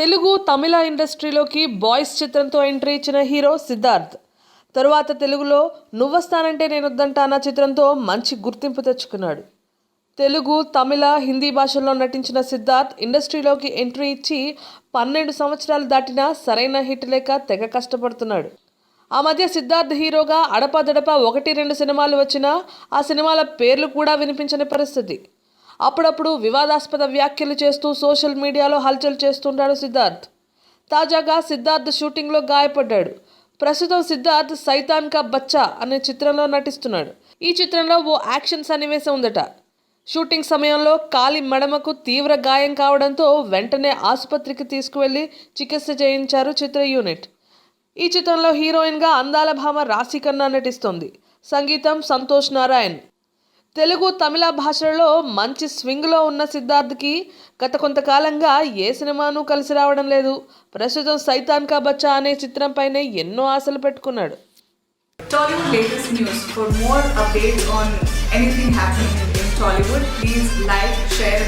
తెలుగు తమిళ ఇండస్ట్రీలోకి బాయ్స్ చిత్రంతో ఎంట్రీ ఇచ్చిన హీరో సిద్ధార్థ్. తరువాత తెలుగులో నువ్వొస్తానంటే నేను వద్దంటానా చిత్రంతో మంచి గుర్తింపు తెచ్చుకున్నాడు. తెలుగు తమిళ హిందీ భాషల్లో నటించిన సిద్ధార్థ్ ఇండస్ట్రీలోకి ఎంట్రీ ఇచ్చి పన్నెండు సంవత్సరాలు దాటినా సరైన హిట్ లేక తెగ కష్టపడుతున్నాడు. ఆ మధ్య సిద్ధార్థ్ హీరోగా అడపాదడపా ఒకటి రెండు సినిమాలు వచ్చినా ఆ సినిమాల పేర్లు కూడా వినిపించని పరిస్థితి. అప్పుడప్పుడు వివాదాస్పద వ్యాఖ్యలు చేస్తూ సోషల్ మీడియాలో హల్చల్ చేస్తుంటాడు సిద్ధార్థ్. తాజాగా సిద్ధార్థ్ షూటింగ్లో గాయపడ్డాడు. ప్రస్తుతం సిద్ధార్థ్ సైతాన్ కా బచ్చా అనే చిత్రంలో నటిస్తున్నాడు. ఈ చిత్రంలో ఓ యాక్షన్ సన్నివేశం ఉందట. షూటింగ్ సమయంలో కాలి మడమకు తీవ్ర గాయం కావడంతో వెంటనే ఆసుపత్రికి తీసుకువెళ్ళి చికిత్స చేయించారు చిత్ర యూనిట్. ఈ చిత్రంలో హీరోయిన్గా అందాల భామ రాశి ఖన్నా నటిస్తోంది. సంగీతం సంతోష్ నారాయణ్. తెలుగు తమిళ భాషలలో మంచి స్వింగ్లో ఉన్న సిద్ధార్థ్కి గత కొంతకాలంగా ఏ సినిమాను కలిసి రావడం లేదు. ప్రస్తుతం సైతాన్ కా బచ్చా అనే చిత్రంపైనే ఎన్నో ఆశలు పెట్టుకున్నాడు. Tollywood please like share